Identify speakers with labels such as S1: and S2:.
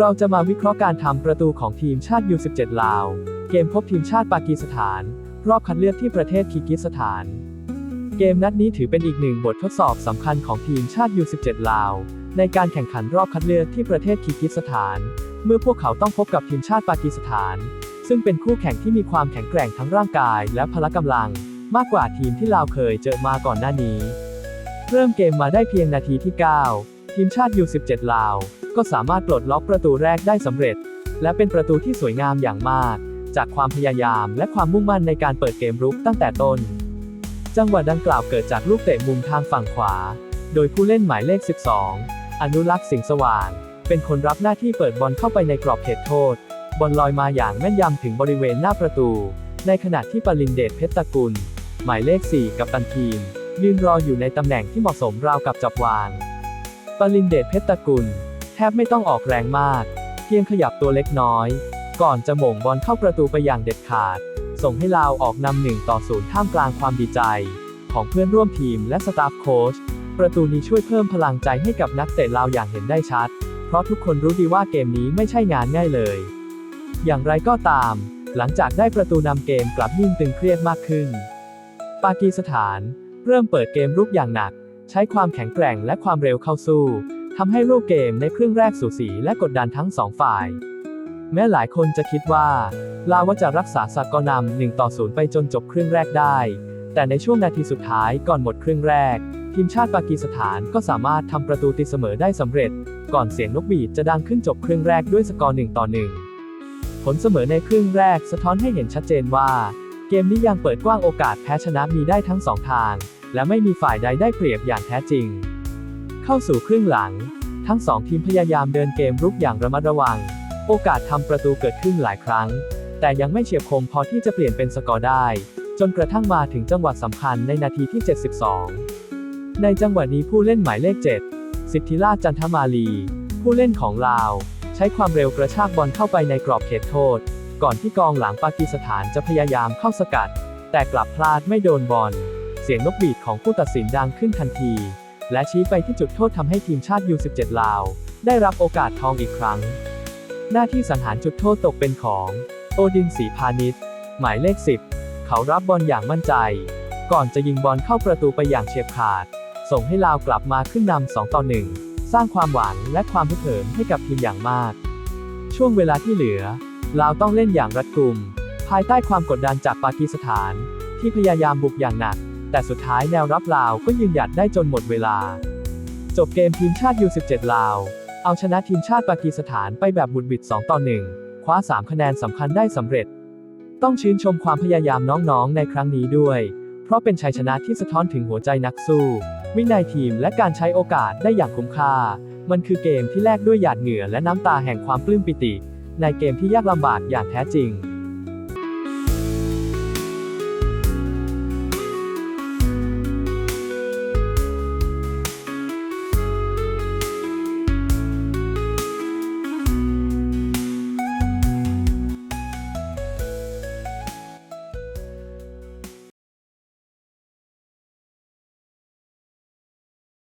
S1: เราจะมาวิเคราะห์การทำประตูของทีมชาติ U17 ลาว เกมพบทีมชาติปากีสถาน รอบคัดเลือกที่ประเทศคีร์กิสถาน เกมนัดนี้ถือเป็นอีกหนึ่งบททดสอบสำคัญของทีมชาติ U17 ลาว ในการแข่งขันรอบคัดเลือกที่ประเทศคีร์กิสถาน เมื่อพวกเขาต้องพบกับทีมชาติปากีสถาน ซึ่งเป็นคู่แข่งที่มีความแข็งแกร่งทั้งร่างกายและพละกำลัง มากกว่าทีมที่ลาวเคยเจอมาก่อนหน้านี้ เริ่มเกมมาได้เพียงนาทีที่ 9 ทีมชาติ U17 ลาว ก็สามารถปลดล็อกประตูแรกได้สำเร็จ และเป็นประตูที่สวยงามอย่างมาก จากความพยายามและความมุ่งมั่นในการเปิดเกมรุกตั้งแต่ต้น จังหวะดังกล่าวเกิดจากลูกเตะมุมทางฝั่งขวา โดยผู้เล่นหมายเลข 12 อนุรักษ์สิงห์สว่าง เป็นคนรับหน้าที่เปิดบอลเข้าไปในกรอบเขตโทษ บอลลอยมาอย่างแม่นยำถึงบริเวณหน้าประตู ในขณะที่ปรินเดชเพชรตะกุล หมายเลข 4 กับตันทีมยืนรออยู่ในตำแหน่งที่เหมาะสมราวกับจับวาง ปรินเดชเพชรตะกุล แทบไม่ต้องออกแรงมาก เพียงขยับตัวเล็กน้อย ก่อนจะหม่งบอลเข้าประตูไปอย่างเด็ดขาด ส่งให้ลาวออกนำหนึ่งต่อศูนย์ท่ามกลางความดีใจ ของเพื่อนร่วมทีมและสตาฟโค้ชประตูนี้ช่วยเพิ่มพลังใจให้กับนักเตะลาวอย่างเห็นได้ชัด เพราะทุกคนรู้ดีว่าเกมนี้ไม่ใช่งานง่ายเลย อย่างไรก็ตาม หลังจากได้ประตูนำเกมกลับยิ่งตึงเครียดมากขึ้น ปากีสถาน เริ่มเปิดเกมรุกอย่างหนัก ใช้ความแข็งแกร่งและความเร็วเข้าสู้ทำให้รูปเกมในครึ่งแรกสูสีและกดดันทั้งสองฝ่าย แม้หลายคนจะคิดว่าลาวจะรักษาสกอร์นำ1ต่อ0ไปจนจบครึ่งแรกได้ แต่ในช่วงนาทีสุดท้ายก่อนหมดครึ่งแรก ทีมชาติปากีสถานก็สามารถทำประตูตีเสมอได้สำเร็จ ก่อนเสียงนกบีดจะดังขึ้นจบครึ่งแรกด้วยสกอร์1ต่อ1ผลเสมอในครึ่งแรกสะท้อนให้เห็นชัดเจนว่า เกมนี้ยังเปิดกว้างโอกาสแพ้ชนะมีได้ทั้งสองทาง และไม่มีฝ่ายใดได้เปรียบอย่างแท้จริง เข้าสู่ครึ่งหลัง ทั้งสองทีมพยายามเดินเกมรุกอย่างระมัดระวัง โอกาสทำประตูเกิดขึ้นหลายครั้ง แต่ยังไม่เฉียบคมพอที่จะเปลี่ยนเป็นสกอร์ได้ จนกระทั่งมาถึงจังหวะสำคัญในนาทีที่ 72 ในจังหวะนี้ผู้เล่นหมายเลข 7 สิทธิราชจันทมาลี ผู้เล่นของลาว ใช้ความเร็วกระชากบอลเข้าไปในกรอบเขตโทษ ก่อนที่กองหลังปากีสถานจะพยายามเข้าสกัด แต่กลับพลาดไม่โดนบอล เสียงนกบีดของผู้ตัดสินดังขึ้นทันที และชี้ไปที่จุดโทษทำให้ทีมชาติ U17 ลาว ได้รับโอกาสทองอีกครั้ง หน้าที่สังหารจุดโทษตกเป็นของ โอดินศรีพาณิชย์หมายเลข 10 เขารับบอลอย่างมั่นใจ ก่อนจะยิงบอลเข้าประตูไปอย่างเฉียบขาด ส่งให้ลาวกลับมาขึ้นนำ2ต่อ1สร้างความหวังและความฮึกเหิมให้กับทีมอย่างมาก ช่วงเวลาที่เหลือ ลาวต้องเล่นอย่างรัดกุม ภายใต้ความกดดันจากปากีสถาน ที่พยายามบุกอย่างหนัก แต่สุดท้ายแนวรับลาวก็ยืนหยัดได้จนหมดเวลา จบเกมทีมชาติ U17 ลาว เอาชนะทีมชาติปากีสถานไปแบบบุดบิด 2 ต่อ 1 คว้า 3 คะแนนสำคัญได้สำเร็จ ต้องชื่นชมความพยายามน้องๆ ในครั้งนี้ด้วย เพราะเป็นชัยชนะที่สะท้อนถึงหัวใจนักสู้ วินัยทีมและการใช้โอกาสได้อย่างคุ้มค่า มันคือเกมที่แลกด้วยหยาดเหงื่อและน้ำตาแห่งความปลื้มปิติ ในเกมที่ยากลำบากอย่างแท้จริง